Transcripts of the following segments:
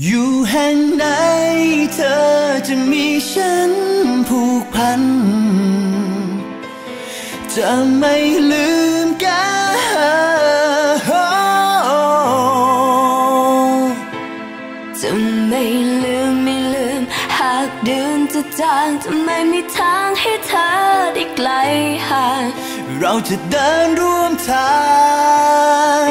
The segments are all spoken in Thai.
อยู่แห่งไหนเธอจะมีฉันผูกพัน จะไม่ลืมกันจะไม่ลืมไม่ลืม หากเดือนจะจางจะไม่มีทางให้เธอได้ไกลห่างเราจะเดินร่วมทาง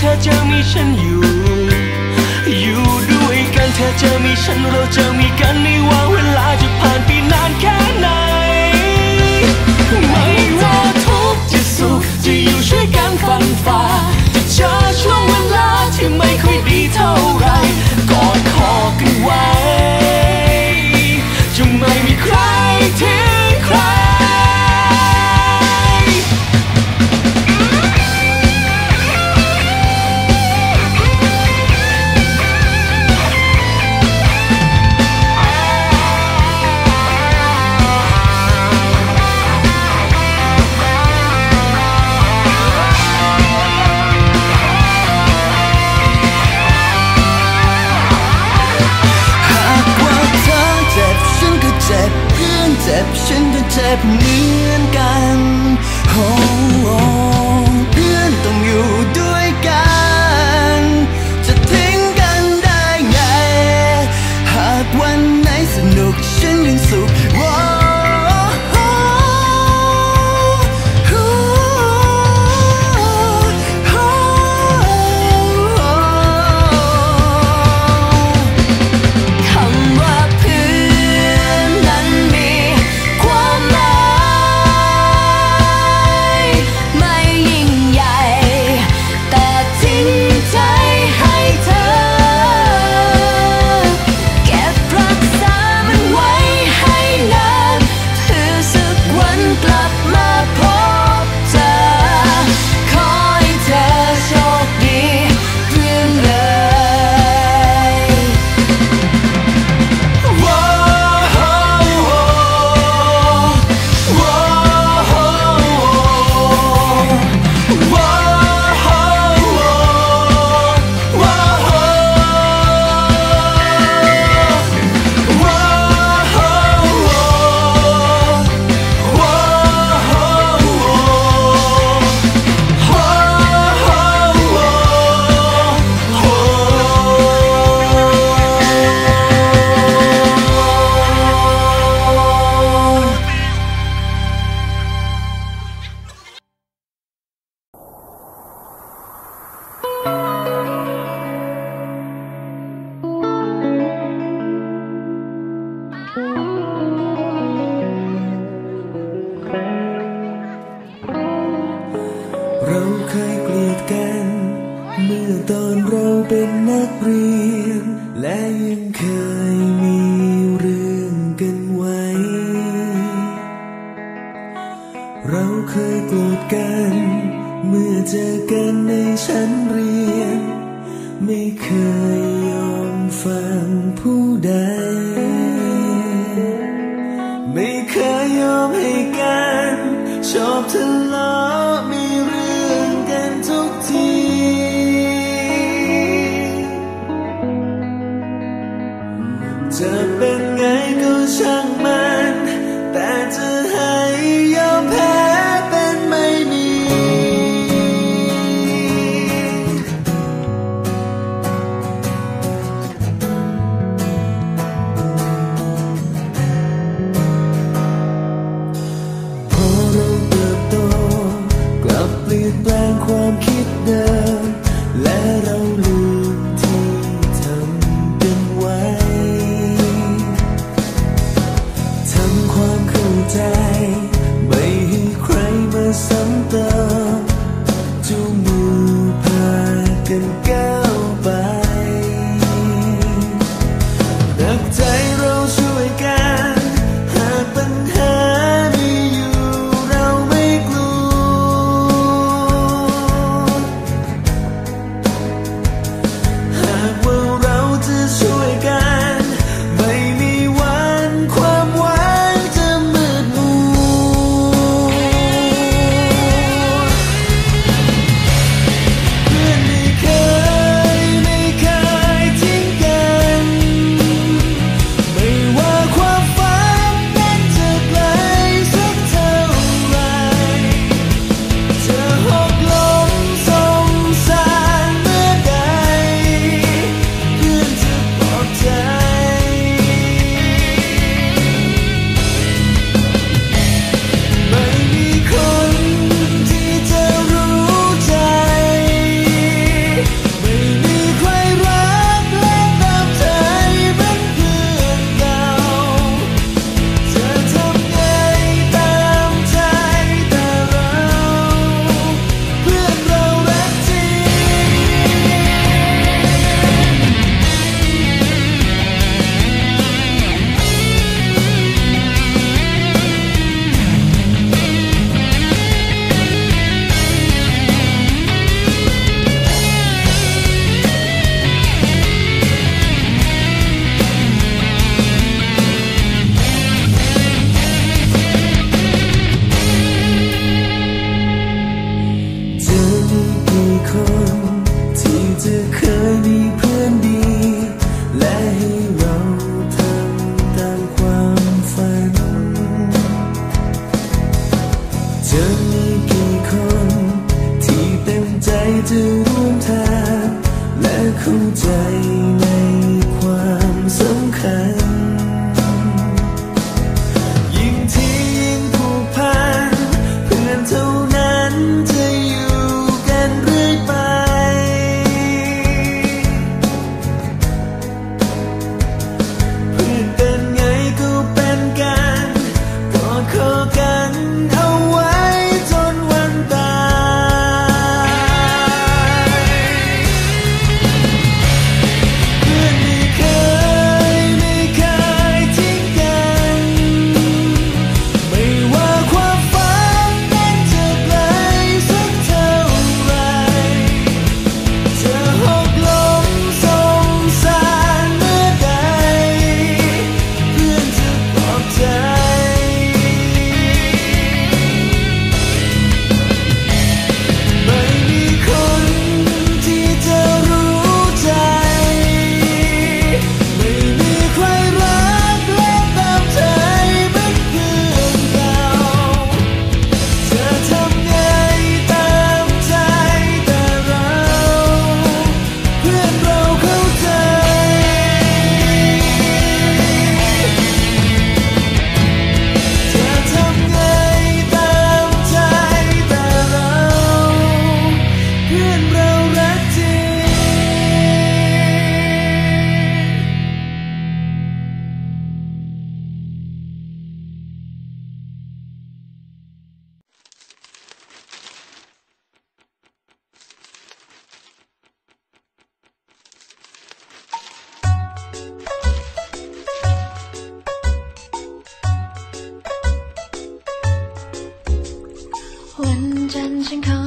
เธอจะมีฉันอยู่ อยู่ด้วยกันเธอจะมีฉันเราจะมีกันไม่ว่าเวลาจะผ่านไปนานแค่ไหน ไม่ว่าทุกข์จะสุขจะอยู่ช่วยกันฟันฝ่าจะเจอช่วง เจ็บฉันก็เจ็บเหมือนกันโอ้ ไม่เคยยอมฟังผู้ใด ไม่เคยยอมให้กันชอบทะเลาะ down. attention comes.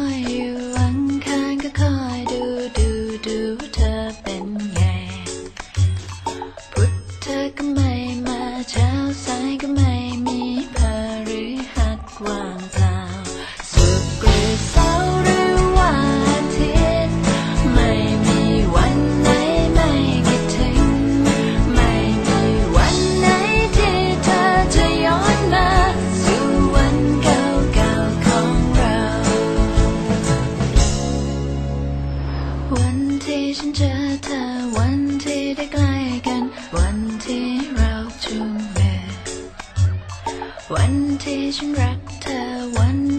One Tijan Raptor, uh, one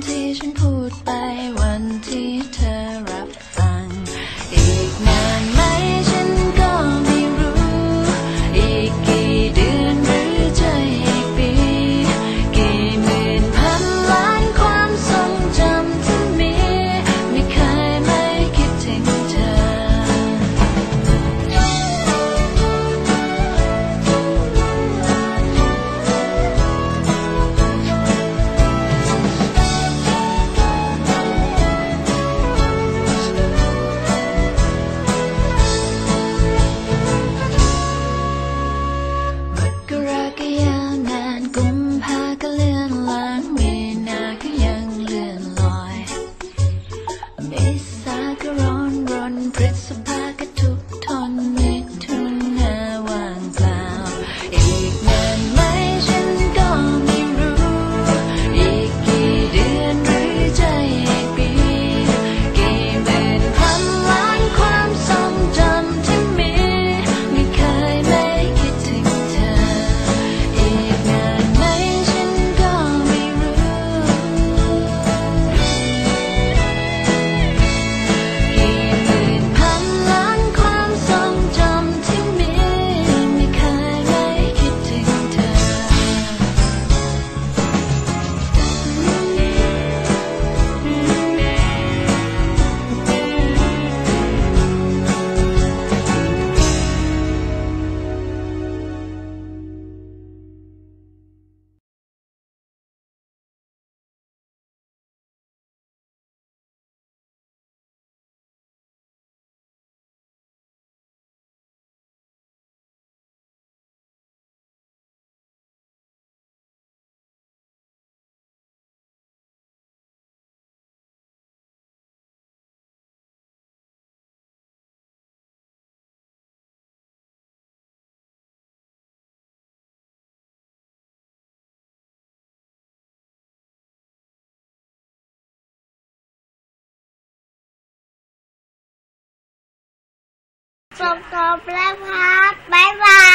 กบกบแล้วครับ บ๊ายบาย